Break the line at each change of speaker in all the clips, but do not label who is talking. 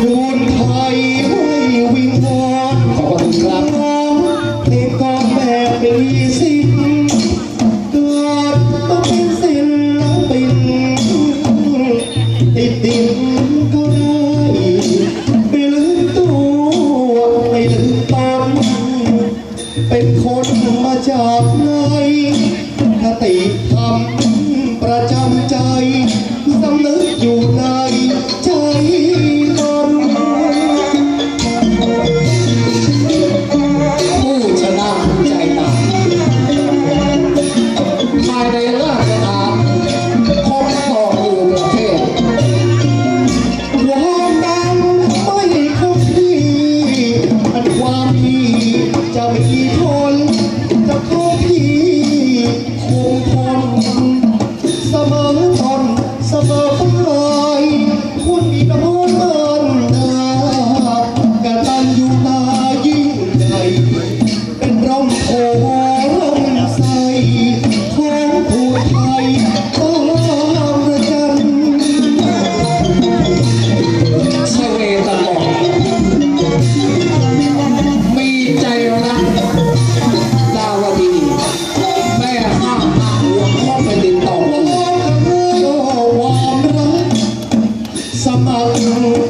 ทูลไทยให้วิงวอน
คุณครับ
เพงกองแบบมีสิ้นเกิดต้องเป็นศิลปินติดดิด้ไม่ลืตัวไม่ลืมตนเป็นคนมาจากไหน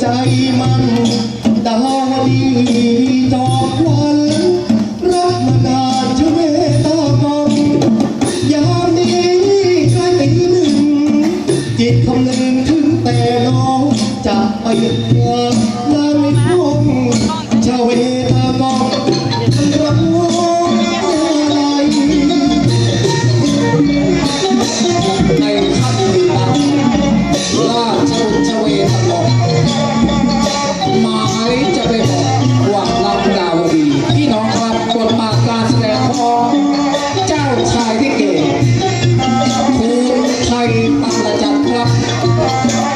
ใจมันดา
วดีจอ
บวันรักมานานเวตากรยามนี้ใกล้ตีหนึ่ง จิตคำนึงถึงแต่น้องจะไปเพื่
อ Thank you.